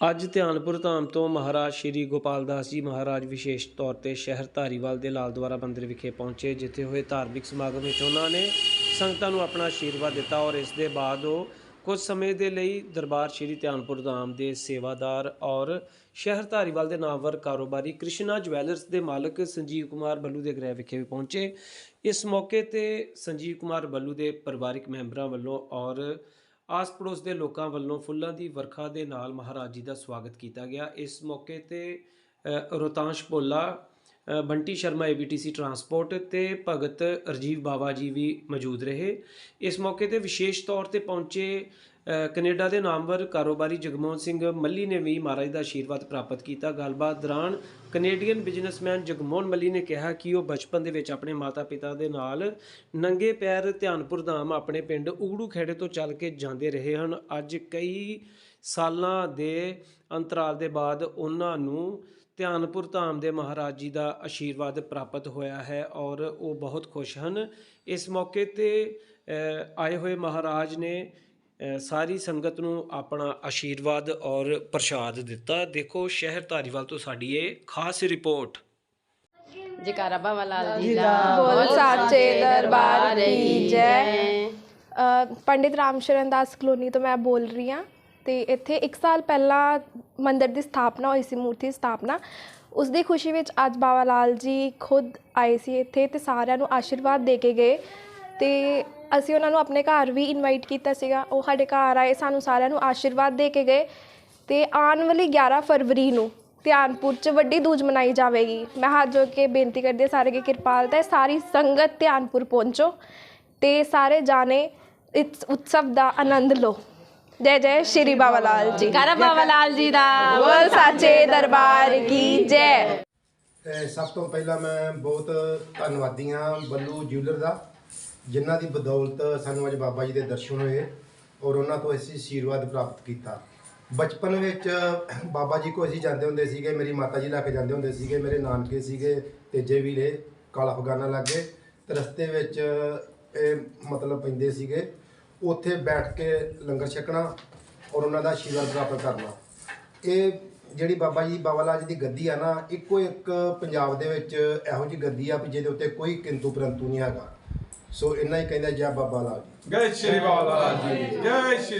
ਅੱਜ ਧਿਆਨਪੁਰ ਧਾਮ ਤੋਂ ਮਹਾਰਾਜ ਸ਼੍ਰੀ ਗੋਪਾਲ ਦਾਸ ਜੀ ਮਹਾਰਾਜ ਵਿਸ਼ੇਸ਼ ਤੌਰ ਤੇ ਸ਼ਹਿਰ ਧਾਰੀਵਾਲ ਦੇ ਲਾਲ ਦੁਆਰਾ ਮੰਦਿਰ ਵਿਖੇ ਪਹੁੰਚੇ, ਜਿੱਥੇ ਹੋਏ ਧਾਰਮਿਕ ਸਮਾਗਮ ਵਿੱਚ ਉਹਨਾਂ ਨੇ ਸੰਗਤਾਂ ਨੂੰ ਆਪਣਾ ਆਸ਼ੀਰਵਾਦ ਦਿੱਤਾ ਔਰ ਇਸ ਦੇ ਬਾਅਦ ਉਹ ਕੁਝ ਸਮੇਂ ਦੇ ਲਈ ਦਰਬਾਰ ਸ਼੍ਰੀ ਧਿਆਨਪੁਰ ਧਾਮ ਦੇ ਸੇਵਾਦਾਰ ਔਰ ਸ਼ਹਿਰ ਧਾਰੀਵਾਲ ਦੇ ਨਾਮਵਰ ਕਾਰੋਬਾਰੀ ਕ੍ਰਿਸ਼ਨਾ ਜਵੈਲਰਸ ਦੇ ਮਾਲਕ ਸੰਜੀਵ ਕੁਮਾਰ ਬੱਲੂ ਦੇ ਗ੍ਰਹਿ ਵਿਖੇ ਵੀ ਪਹੁੰਚੇ। ਇਸ ਮੌਕੇ ਤੇ ਸੰਜੀਵ ਕੁਮਾਰ ਬੱਲੂ ਦੇ ਪਰਿਵਾਰਕ ਮੈਂਬਰਾਂ ਵੱਲੋਂ ਔਰ ਆਸ ਪੜੋਸ ਦੇ ਲੋਕਾਂ ਵੱਲੋਂ ਫੁੱਲਾਂ ਦੀ ਵਰਖਾ ਦੇ ਨਾਲ ਮਹਾਰਾਜ ਜੀ ਦਾ ਸਵਾਗਤ ਕੀਤਾ ਗਿਆ। ਇਸ ਮੌਕੇ ਤੇ ਅ, ਰੋਤਾਂਸ਼ ਭੋਲਾ ਬੰਟੀ ਸ਼ਰਮਾ ਏਬੀਟੀਸੀ ਟਰਾਂਸਪੋਰਟ ਤੇ ਭਗਤ ਰਜੀਵ ਬਾਵਾ ਜੀ ਵੀ ਮੌਜੂਦ ਰਹੇ। ਇਸ ਮੌਕੇ ਤੇ ਵਿਸ਼ੇਸ਼ ਤੌਰ ਤੇ ਪਹੁੰਚੇ ਕੈਨੇਡਾ ਦੇ ਨਾਮਵਰ ਕਾਰੋਬਾਰੀ ਜਗਮੋਹਨ ਸਿੰਘ ਮੱਲੀ ਨੇ ਵੀ ਮਹਾਰਾਜ ਦਾ ਆਸ਼ੀਰਵਾਦ ਪ੍ਰਾਪਤ ਕੀਤਾ। ਗੱਲਬਾਤ ਦੌਰਾਨ ਕੈਨੇਡੀਅਨ ਬਿਜ਼ਨਸਮੈਨ ਜਗਮੋਹਨ ਮੱਲੀ ਨੇ ਕਿਹਾ ਕਿ ਉਹ ਬਚਪਨ ਦੇ ਵਿੱਚ ਆਪਣੇ ਮਾਤਾ-ਪਿਤਾ ਦੇ ਨਾਲ ਨੰਗੇ ਪੈਰ ਧਿਆਨਪੁਰ ਧਾਮ ਆਪਣੇ ਪਿੰਡ ਉਗੜੂ ਖੇੜੇ ਤੋਂ ਚੱਲ ਕੇ ਜਾਂਦੇ ਰਹੇ ਹਨ। ਅੱਜ ਕਈ ਸਾਲਾਂ ਦੇ ਅੰਤਰਾਲ ਦੇ ਬਾਅਦ ਉਹਨਾਂ ਨੂੰ ਧਿਆਨਪੁਰ ਧਾਮ ਦੇ ਮਹਾਰਾਜ ਜੀ ਦਾ ਆਸ਼ੀਰਵਾਦ ਪ੍ਰਾਪਤ ਹੋਇਆ ਹੈ ਔਰ ਉਹ ਬਹੁਤ ਖੁਸ਼ ਹਨ। ਇਸ ਮੌਕੇ ਤੇ ਆਏ ਹੋਏ ਮਹਾਰਾਜ ਨੇ ਸਾਰੀ ਸੰਗਤ ਨੂੰ ਆਪਣਾ ਆਸ਼ੀਰਵਾਦ ਔਰ ਪ੍ਰਸ਼ਾਦ ਦਿੱਤਾ। ਦੇਖੋ ਸ਼ਹਿਰ ਧਾਰੀਵਾਲ ਤੋਂ ਸਾਡੀ ਇਹ ਖਾਸ ਰਿਪੋਰਟ। ਜੈਕਾਰਾ ਬਾਬਾ ਲਾਲ ਜੀ ਦਾ ਬੋਲ ਸਾਚੇ ਦਰਬਾਰ ਕੀ ਜੈ। ਪੰਡਿਤ ਰਾਮ ਸ਼ਰਨ ਦਾਸ ਕਲੋਨੀ ਤੋਂ ਮੈਂ ਬੋਲ ਰਹੀ ਹਾਂ ਤੇ ਇੱਥੇ 1 ਸਾਲ ਪਹਿਲਾਂ ਮੰਦਿਰ ਦੀ ਸਥਾਪਨਾ ਹੋਈ ਸੀ ਮੂਰਤੀ ਦੀ ਸਥਾਪਨਾ। ਉਸ ਦੀ ਖੁਸ਼ੀ ਵਿੱਚ ਅੱਜ ਬਾਬਾ ਲਾਲ ਜੀ ਖੁਦ ਆਏ ਸੀ ਇੱਥੇ ਤੇ ਸਾਰਿਆਂ ਨੂੰ ਆਸ਼ੀਰਵਾਦ ਦੇ ਕੇ ਗਏ ਤੇ ਅਸੀਂ ਉਹਨਾਂ ਨੂੰ ਆਪਣੇ ਘਰ ਵੀ ਇਨਵਾਈਟ ਕੀਤਾ ਸੀਗਾ। ਉਹ ਸਾਡੇ ਘਰ ਆਏ ਸਾਨੂੰ ਸਾਰਿਆਂ ਨੂੰ ਆਸ਼ੀਰਵਾਦ ਦੇ ਕੇ ਗਏ ਤੇ ਆਉਣ ਵਾਲੀ 11 ਫਰਵਰੀ ਨੂੰ ਧਿਆਨਪੁਰ 'ਚ ਵੱਡੀ ਦੂਜ ਮਨਾਈ ਜਾਵੇਗੀ। ਮੈਂ ਹੱਥ ਜੋੜ ਕੇ ਬੇਨਤੀ ਕਰਦੀ ਹਾਂ ਸਾਰੇ ਕੀ ਕਿਰਪਾਲਤਾ ਹੈ ਸਾਰੀ ਸੰਗਤ ਧਿਆਨਪੁਰ ਪਹੁੰਚੋ ਤੇ ਸਾਰੇ ਜਾਣੇ ਇਸ ਉਤਸਵ ਦਾ ਆਨੰਦ ਲਓ। ਜੈ ਜੈ ਸ਼੍ਰੀ ਬਾਬਾ ਲਾਲ ਜੀ। ਜੈਕਾਰਾ ਬਾਬਾ ਲਾਲ ਜੀ ਦਾ। ਬੋਲ ਸਾਚੇ ਦਰਬਾਰ ਕੀ ਜੈ। ਸਭ ਤੋਂ ਪਹਿਲਾਂ ਮੈਂ ਬਹੁਤ ਧੰਨਵਾਦੀ ਹਾਂ ਬੱਲੂ ਜਿਊਲਰ ਦਾ। ਜਿਨ੍ਹਾਂ ਦੀ ਬਦੌਲਤ ਸਾਨੂੰ ਅੱਜ ਬਾਬਾ ਜੀ ਦੇ ਦਰਸ਼ਨ ਹੋਏ ਔਰ ਉਹਨਾਂ ਤੋਂ ਅਸੀਂ ਆਸ਼ੀਰਵਾਦ ਪ੍ਰਾਪਤ ਕੀਤਾ। ਬਚਪਨ ਵਿੱਚ ਬਾਬਾ ਜੀ ਕੋ ਅਸੀਂ ਜਾਂਦੇ ਹੁੰਦੇ ਸੀਗੇ, ਮੇਰੀ ਮਾਤਾ ਜੀ ਲੈ ਕੇ ਜਾਂਦੇ ਹੁੰਦੇ ਸੀਗੇ, ਮੇਰੇ ਨਾਨਕੇ ਸੀਗੇ, ਤੇਜੇ ਵੀਰੇ, ਕਾਲਾ ਫਗਾਨਾ ਲਾਗੇ, ਤੇ ਰਸਤੇ ਵਿੱਚ ਇਹ ਮਤਲਬ ਪੈਂਦੇ ਸੀਗੇ। ਉੱਥੇ ਬੈਠ ਕੇ ਲੰਗਰ ਛਕਣਾ ਔਰ ਉਹਨਾਂ ਦਾ ਆਸ਼ੀਰਵਾਦ ਪ੍ਰਾਪਤ ਕਰਨਾ। ਇਹ ਜਿਹੜੀ ਬਾਬਾ ਜੀ ਬਾਬਾ ਲਾਲ ਜੀ ਦੀ ਗੱਦੀ ਆ ਨਾ, ਇੱਕੋ ਇੱਕ ਪੰਜਾਬ ਦੇ ਵਿੱਚ ਇਹੋ ਜਿਹੀ ਗੱਦੀ ਆ ਵੀ ਜਿਹਦੇ ਉੱਤੇ ਕੋਈ ਕਿੰਤੂ ਪਰੰਤੂ ਨਹੀਂ ਹੈਗਾ। ਸੋ ਇੰਨਾ ਹੀ ਕਹਿੰਦਾ ਜੈ ਬਾਬਾ ਲਾਲ ਜੈ। ਸ਼੍ਰੀ ਬਾਬਾ ਜੀ। ਜੈ ਸ਼੍ਰੀ